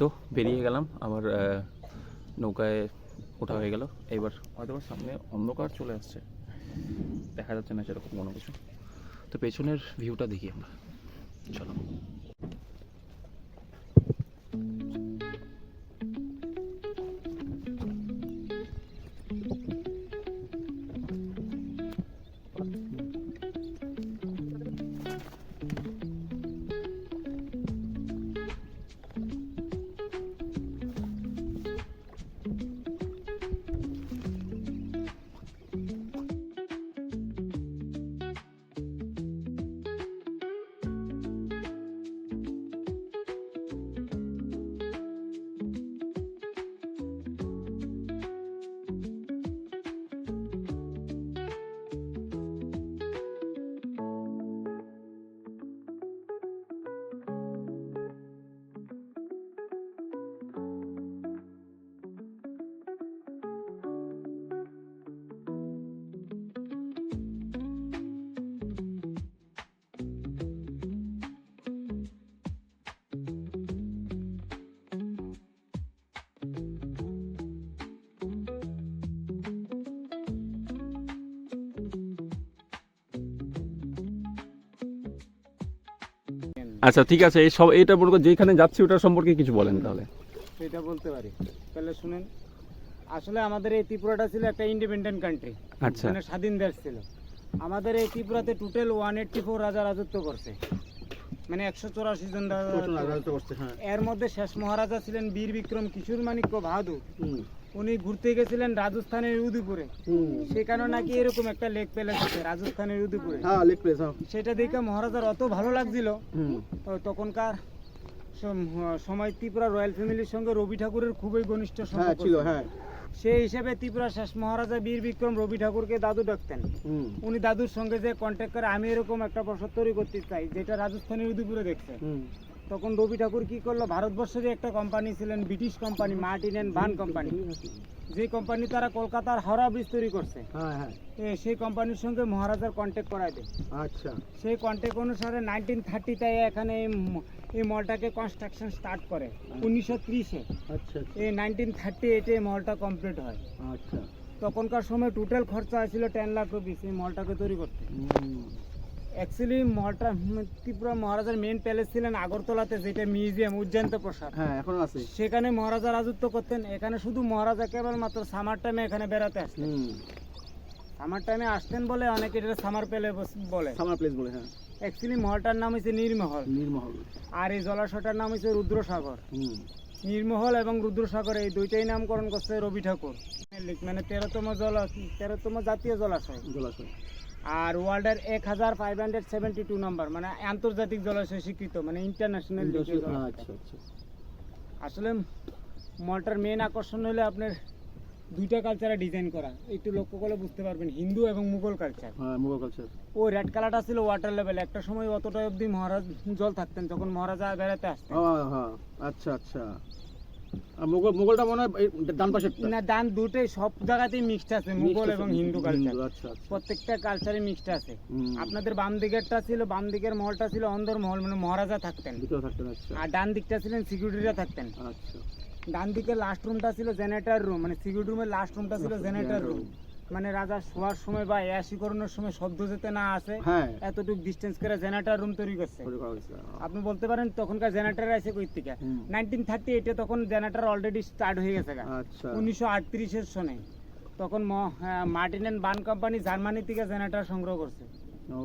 তো বেরিয়ে গেলাম। আবার নৌকায় ওঠা হয়ে গেল। এবার হয়তো সামনে অন্ধকার চলে আসছে। দেখা যাচ্ছে না সেরকম কোনো কিছু। তো পেছনের ভিউটা দেখি আমরা। চলো। আচ্ছা ঠিক আছে এই সব এটা বলব যেখানে যাচ্ছি ওটার সম্পর্কে কিছু বলেন তাহলে। সেটা বলতে পারি। তাহলে শুনেন আসলে আমাদের এই ত্রিপুরাটা ছিল একটা ইন্ডিপেন্ডেন্ট কান্ট্রি আচ্ছা। মানে স্বাধীন দেশ ছিল। আমাদের এই ত্রিপুরাতে টোটাল ওয়ান এইটটি ফোর রাজা রাজত্ব করছে। মানে একশো চৌরাশি জন রাজা রাজত্ব করছে। এর মধ্যে শেষ মহারাজা ছিলেন বীর বিক্রম কিশোর মাণিক্য বাহাদুর। উনি ঘুরতে গেছিলেন রাজস্থানের উদয়পুরে। সেখানে নাকি এরকম একটা লেক প্যালেস আছে রাজস্থানের উদয়পুরে। হ্যাঁ হ্যাঁ। সেটা দেখে মহারাজার অত ভালো লাগছিল। তখনকার সময় ত্রিপুরা রয়্যাল ফ্যামিলির সঙ্গে রবি ঠাকুরের খুবই ঘনিষ্ঠ হ্যাঁ সম্পর্ক ছিল। হ্যাঁ। সেই হিসেবে ত্রিপুরা শেষ মহারাজা বীর বিক্রম রবি ঠাকুরকে দাদু ডাকতেন। উনি দাদুর সঙ্গে যে কন্ট্যাক্ট করে আমি এরকম একটা বসত তৈরি করতে চাই যেটা রাজস্থানের উদয়পুরে দেখছে। তখন রবি ঠাকুর কি করল? ভারতবর্ষেরই একটা কোম্পানি ছিলেন ব্রিটিশ কোম্পানি মার্টিন অ্যান্ড ভান কোম্পানি যে কোম্পানি তারা কলকাতার হাওড়া ব্রিজ তৈরি করছে। হ্যাঁ হ্যাঁ। সেই কোম্পানির সঙ্গে মহারাজার কন্ট্যাক্ট করায় দেয়। আচ্ছা। সেই কন্ট্যাক্ট অনুসারে নাইনটিন থার্টিতে এখানে এই মলটাকে কনস্ট্রাকশন স্টার্ট করে উনিশশো ত্রিশে। আচ্ছা এই নাইনটিন থার্টি এইটে এই মলটা কমপ্লিট হয়। আচ্ছা। তখনকার সময় টোটাল খরচা হয়েছিল টেন লাখ রুপিস এই মলটাকে তৈরি করতে। অ্যাকচুয়ালি ত্রিপুরা মহারাজার মেন প্যালেস ছিলেন আগরতলাতে যেটা মিউজিয়াম উজ্জয়ন্ত প্রসাদ। হ্যাঁ এখন আছে। সেখানে মহারাজা রাজত্ব করতেন। এখানে শুধু মহারাজা কেবলমাত্র সামার টাইমে এখানে বেড়াতে আসতেন। সামার টাইমে আসতেন বলে অনেকে এটা সামার প্যালেস বলে। সামার প্লেস বলে হ্যাঁ। অ্যাকচুয়ালি মহলটার নাম হচ্ছে নীরমহল। নীরমহল। আর এই জলাশয়টার নাম হচ্ছে রুদ্রসাগর। হুম। নীরমহল এবং রুদ্রসাগর এই দুইটাই নামকরণ করছে রবি ঠাকুর। মানে তেরোতম জল তেরোতম জাতীয় জলাশয় জলাশয় আর ওয়ার্ল্ডের এক হাজার five hundred seventy two number মানে আন্তর্জাতিক জলাশয় স্বীকৃত মানে ইন্টারন্যাশনাল আচ্ছা আচ্ছা। আসলে মলটার মেন আকর্ষণ হলে আপনার দুইটা কালচারে ডিজাইন করা। একটু লক্ষ্য করলে বুঝতে পারবেন হিন্দু এবং মুঘল কালচার হ্যাঁ মুঘল কালচার ও রেড কালারটা ছিল ওয়াটার লেভেল একটা সময় অতটা অবধি মহারাজ জল থাকতেন যখন মহারাজা বেড়াতে আসতেন। হ্যাঁ হ্যাঁ আচ্ছা আচ্ছা। আর মুঘল মুঘলটা মনে হয় ডান পাশে না দান দুটোই সব জায়গাতেই মিক্সড আছে মুঘল এবং হিন্দু কালচার আচ্ছা আচ্ছা। প্রত্যেকটা কালচারে মিক্সড আছে। আপনাদের বাম দিকেরটা ছিল বাম দিকের মহলটা ছিল অন্দর মহল মানে মহারাজা থাকতেন। আচ্ছা। আর ডান দিকটা ছিলেন সিকিউরিটিরা থাকতেন। আচ্ছা। ডান দিকের লাস্ট রুমটা ছিল জেনারেটর রুম মানে সিকিউরিটি রুমের লাস্ট রুমটা ছিল জেনারেটর রুম মানে রাজা শোয়ার সময় বা অ্যাসি করানোর সময় শব্দ যাতে না আসে হ্যাঁ। এতটুকু ডিস্টেন্স করে জেনারেটর রুম তৈরি করছে। হয়েছে আপনি বলতে পারেন তখনকার জেনারেটর আছে কই থেকে। নাইনটিন থার্টি এইটে তখন জেনারেটর অলরেডি স্টার্ট হয়ে গেছে আচ্ছা। উনিশশো আটত্রিশের সনে। তখন হ্যাঁ, Martin and Burn company Germany থেকে জেনারেটর সংগ্রহ করছে। ও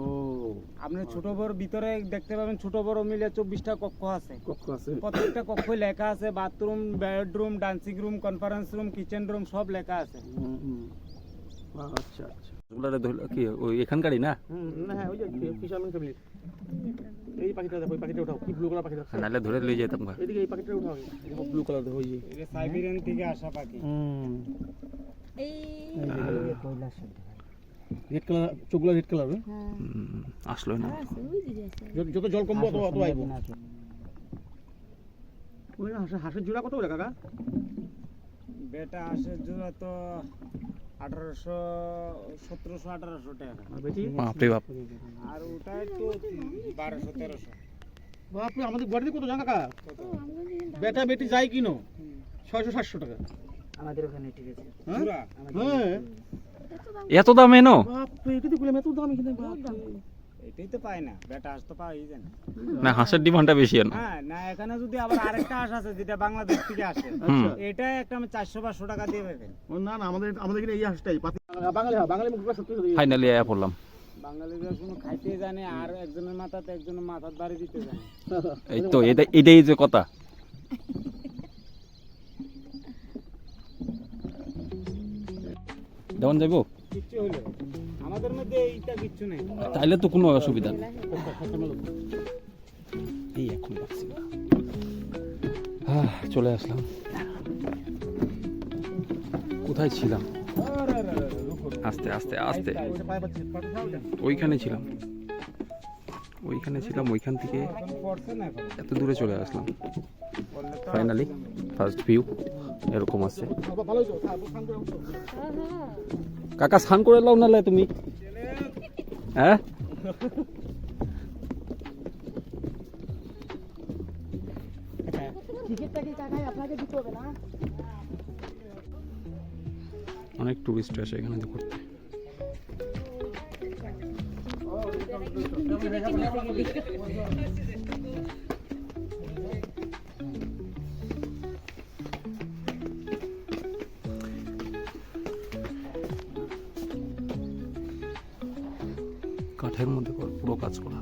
আপনি ছোট বড় ভিতরে দেখতে পাবেন ছোট বড় মিলে চব্বিশটা কক্ষ আছে। কক্ষ আছে। প্রত্যেকটা কক্ষ লেখা আছে bathroom bedroom dancing room conference room kitchen room সব লেখা আছে। আচ্ছা আচ্ছা। ওগুলো ধরলো কি ওই এখানকারই না? হুম না হ্যাঁ ওই যে ফিশারম্যান ফ্যামিলি এই পাখিটা দেখো এই পাখিটা উঠাও কি ব্লু কালার পাখি দেখো ধরে লিয়ে যেতাম গা। এদিকে এই পাখিটা উঠাও। দেখো ব্লু কালার দেখো ওই যে। সাইবেরিয়ান থেকে আসা পাখি। হুম। এই রেড কালার চোখগুলো রেড কালার হ্যাঁ। হুম, আসলোই না। গেছে যত জল কমবো তত অত আইবো। ওই না হাঁসের জোড়া কত করে কাকা? বেটা হাঁসের জোড়া তো আঠারোশো সতেরোশো আঠারোশো টাকা। বাপরে বাপ। আর ওটা একটু বারোশো তেরোশো। বাপরে আমাদের বাড়িতে কত জান কাকা? বেটা বেটি যাই কিনো ছয়শো সাতশো টাকা। আমাদের ওখানে ঠিক আছে। হ্যাঁ? এত দাম এনো? এটাই তো পায় না বেটা হাঁস তো পাওয়াই যায় না। না হাঁসের ডিমান্ডটা বেশি হ্যাঁ না এখানে যদি আবার আরেকটা হাঁস আছে যেটা বাংলাদেশ থেকে আসে এটা একটা আমি চারশো পাঁচশো টাকা দিয়ে না না আমাদের আমাদের এখানে এই হাঁসটাই পাতি বাঙালি হ্যাঁ বাঙালি মুখ সত্যি সত্যি। ফাইনালি আয়া পড়লাম। বাঙালিরা কোনো খাইতে জানে আর একজনের মাথাতে একজনের মাথার বাড়ি দিতে জানে। এই তো এটা- এটাই যে কথা। দেওয়ান যাব কিচ্ছু হলো আমাদের মধ্যে এইটা কিচ্ছু নেই। তাইলে তো কোনো অসুবিধা নেই। এই এখন পাচ্ছি না চলে আসলাম। কোথায় ছিলাম? আস্তে আস্তে আস্তে। ওইখানে ছিলাম। ওইখানে ছিলাম ওইখান থেকে এত দূরে চলে আসলাম। ফাইনালি ফার্স্ট ভিউ এরকম আছে। উঠো। কাকা স্নান করে লাও নালে তুমি। হ্যাঁ? অনেক টুরিস্ট আসে এখানে তো ঘুরতে কাঠের মধ্যে পুরো কাজ করা।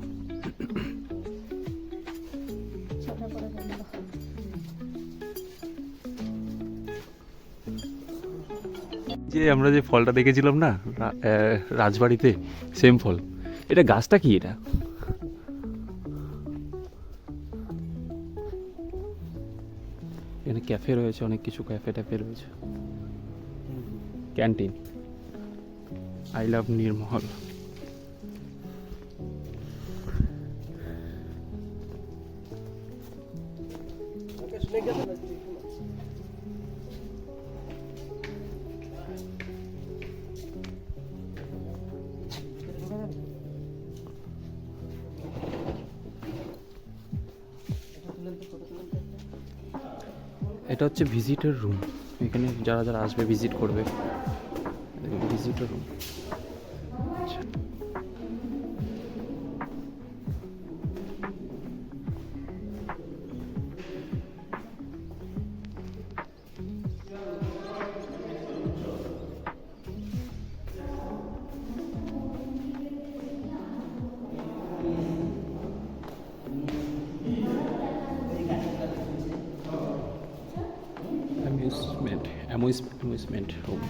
যে আমরা যে ফলটা দেখেছিলাম না রাজবাড়িতে সেম ফল। এটা গাছটা কি এটা? এখানে ক্যাফে রয়েছে, অনেক কিছু ক্যাফে ট্যাফে রয়েছে। ক্যান্টিন আই লাভ নির্মহল এটা হচ্ছে ভিজিটার রুম এখানে যারা যারা আসবে ভিজিট করবে। ভিজিটার রুম অ্যামিউজমেন্ট রুম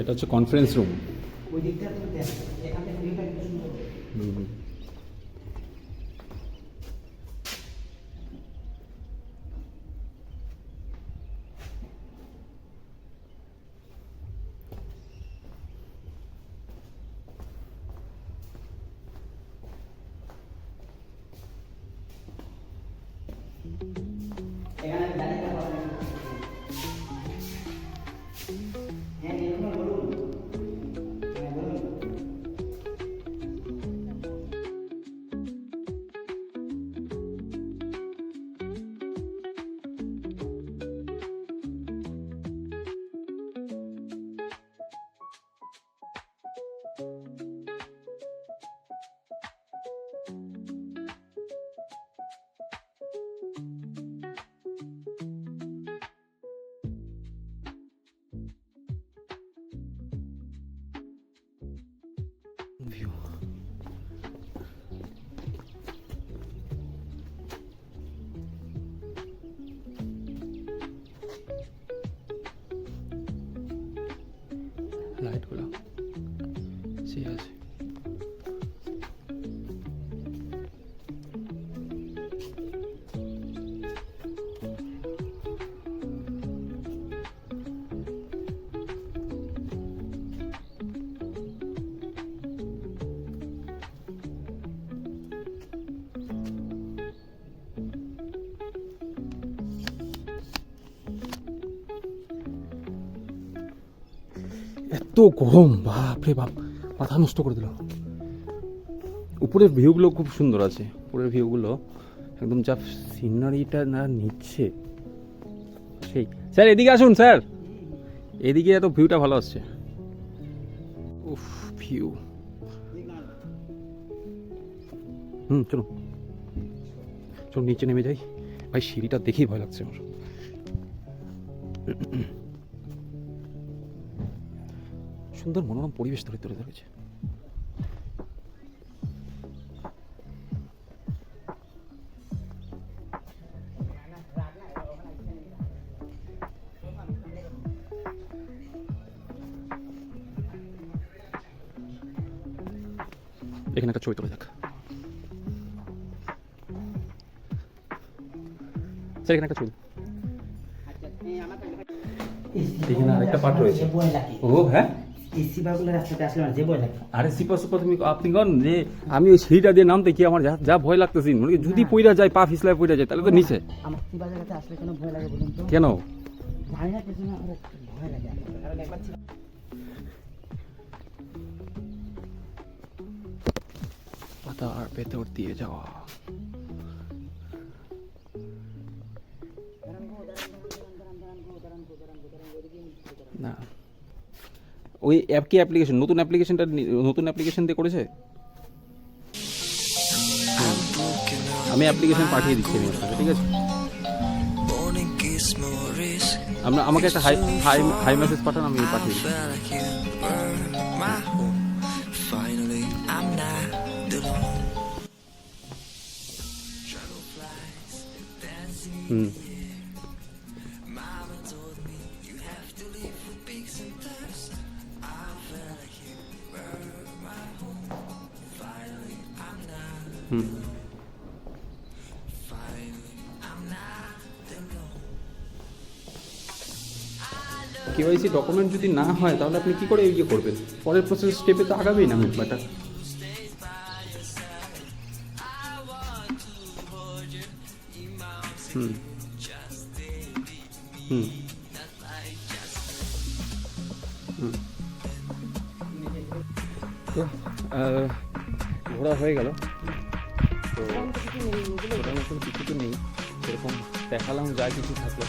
এটা হচ্ছে কনফারেন্স রুম ভিউ লাইটগুলো এত গরম, বাপরে বাপ, মাথা নষ্ট করে দিল। উপরের ভিউগুলো খুব সুন্দর আছে। উপরের ভিউগুলো একদম যা সিনারিটা না নিচ্ছে। সেই। স্যার, এদিকে আসুন, স্যার। এদিকে এত ভিউটা ভালো আসছে। উফ ভিউ হুম, চলুন। চলুন, নিচে নেমে যাই। ভাই, সিঁড়িটা দেখেই ভয় লাগছে আমার। সুন্দর মনোরম পরিবেশ ধরে ধরে ধরেছে। এখানে একটা ছবি তোলা স্যার, এখানে একটা ছবি। এখানে আরেকটা পার্ট রয়েছে। ও হ্যাঁ? এই সিপাগুলো রাস্তাতে আসলে আমার যে ভয় লাগে। আরে সিপা সুপা তুমি আপনি কন? যে আমি ওই সিঁড়িটা দিয়ে নামতে কি আমার যা যা ভয় লাগতেছে? মানে যদি পইরা যায় পা ফিসলায় পইরা যায় তাহলে তো নিচে। আমার সিপা জায়গাতে আসলে কেন ভয় লাগে বলুন তো। কেন? জানি না কিছু না আমার ভয় লাগে। কারণ একবার পাতার ভেতর দিয়ে যাওয়া। না। ওই অ্যাপ কি অ্যাপ্লিকেশন নতুন অ্যাপ্লিকেশনটা নতুন অ্যাপ্লিকেশন দিয়ে করেছে? আমি অ্যাপ্লিকেশন পাঠিয়ে দিচ্ছি আমি ঠিক আছে. আমরা আমাকে একটা হাই হাই হাই মেসেজ পাঠান, আমি পাঠিয়ে দিচ্ছি। Felt কেওয়াইসি ডকুমেন্ট যদি না হয়, তাহলে আপনি কি করে ইয়ে করবেন? পরের প্রসেস স্টেপে তো আগাবেই না ব্যাপারটা হুম। হুম। ঘোরা হয়ে গেল। তো কিছু তো নেই। সেরকম দেখালাম যা কিছু থাকল।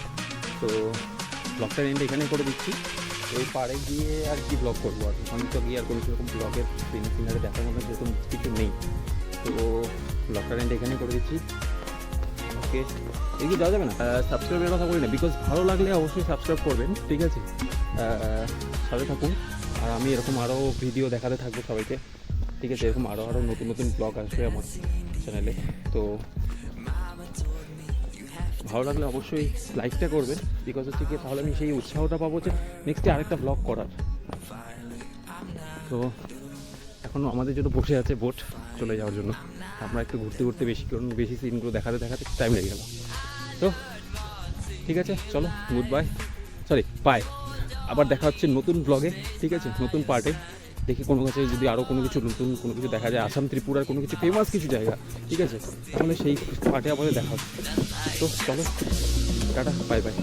তো ব্লগটার এন্ড এখানে করে দিচ্ছি। ওই পাড়ে গিয়ে আর কি ব্লগ করব? আর আমি তো গিয়ে আর কোনো সেরকম ব্লগের সিন সিনারে দেখার মতো সেরকম কিছু নেই। তো ব্লগটার এন্ড এখানেই করে দিচ্ছি। ওকে এগিয়ে যাওয়া যাবে না? সাবস্ক্রাইবের কথা বলি না বিকজ ভালো লাগলে অবশ্যই সাবস্ক্রাইব করবেন, ঠিক আছে? সাথে থাকুন। আর আমি এরকম আরও ভিডিও দেখাতে থাকব সবাইকে। ঠিক আছে, এরকম আরও আরও নতুন নতুন ব্লগ আসবে আমার চ্যানেলে তো ভালো লাগলে অবশ্যই লাইকটা করবেন বিকজ হচ্ছে কি তাহলে আমি সেই উৎসাহটা পাবো যে নেক্সটে আরেকটা ব্লগ করার। তো এখনও আমাদের জন্য বসে আছে বোট চলে যাওয়ার জন্য। আমরা একটু ঘুরতে ঘুরতে বেশি কারণ বেশি সিনগুলো দেখাতে দেখাতে টাইম লেগে গেল। তো ঠিক আছে, চলো গুড বাই সরি বাই আবার দেখা হচ্ছে নতুন ব্লগে ঠিক আছে? নতুন পার্টে দেখি কোনো কাছে যদি আরও কোনো কিছু নতুন কোনো কিছু দেখা যায়, আসাম, ত্রিপুরার কোনো কিছু ফেমাস কিছু জায়গা, ঠিক আছে? তাহলে সেই পার্টে আমাদের দেখা হচ্ছে তো চলো, টাটা বাই বাই